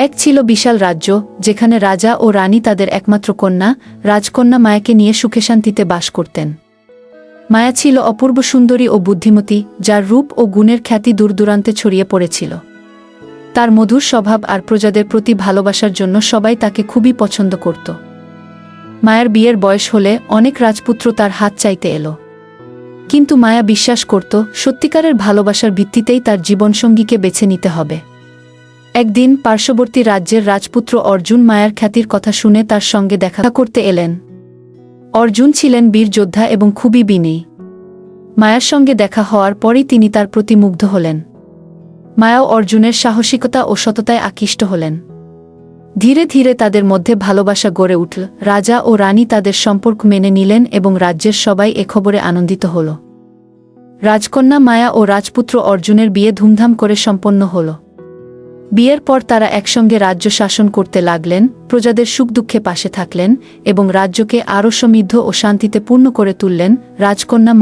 এক ছিল বিশাল রাজ্য, যেখানে রাজা ও রানী তাদের একমাত্র কন্যা, রাজকন্যা মায়াকে নিয়ে সুখে শান্তিতে বাস করতেন। মায়া ছিল অপূর্ব সুন্দরী ও বুদ্ধিমতী, যার রূপ ও গুণের খ্যাতি দূরদূরান্তে ছড়িয়ে পড়েছিল। তার মধুর স্বভাব আর প্রজাদের প্রতি ভালোবাসার জন্য সবাই তাকে খুবই পছন্দ করত। মায়ার বিয়ের বয়স হলে অনেক রাজপুত্র তার হাত চাইতে এলো। কিন্তু মায়া বিশ্বাস করত, সত্যিকারের ভালোবাসার ভিত্তিতেই তার জীবনসঙ্গীকে বেছে নিতে হবে। একদিন পার্শ্ববর্তী রাজ্যের রাজপুত্র অর্জুন মায়ার খ্যাতির কথা শুনে তার সঙ্গে দেখা করতে এলেন। অর্জুন ছিলেন বীর যোদ্ধা এবং খুবই বিনয়ী। মায়ার সঙ্গে দেখা হওয়ার পরই তিনি তার প্রতি মুগ্ধ হলেন। মায়াও অর্জুনের সাহসিকতা ও সততায় আকৃষ্ট হলেন। ধীরে ধীরে তাদের মধ্যে ভালোবাসা গড়ে উঠল। রাজা ও রানী তাদের সম্পর্ক মেনে নিলেন এবং রাজ্যের সবাই এ খবরে আনন্দিত হল। রাজকন্যা মায়া ও রাজপুত্র অর্জুনের বিয়ে ধুমধাম করে সম্পন্ন হল। বিয়ের পর তারা একসঙ্গে রাজ্য শাসন করতে লাগলেন, প্রজাদের সুখ দুঃখে পাশে থাকলেন এবং রাজ্যকে আরও সমৃদ্ধ ও শান্তিতে পূর্ণ করে তুললেন রাজকন্যা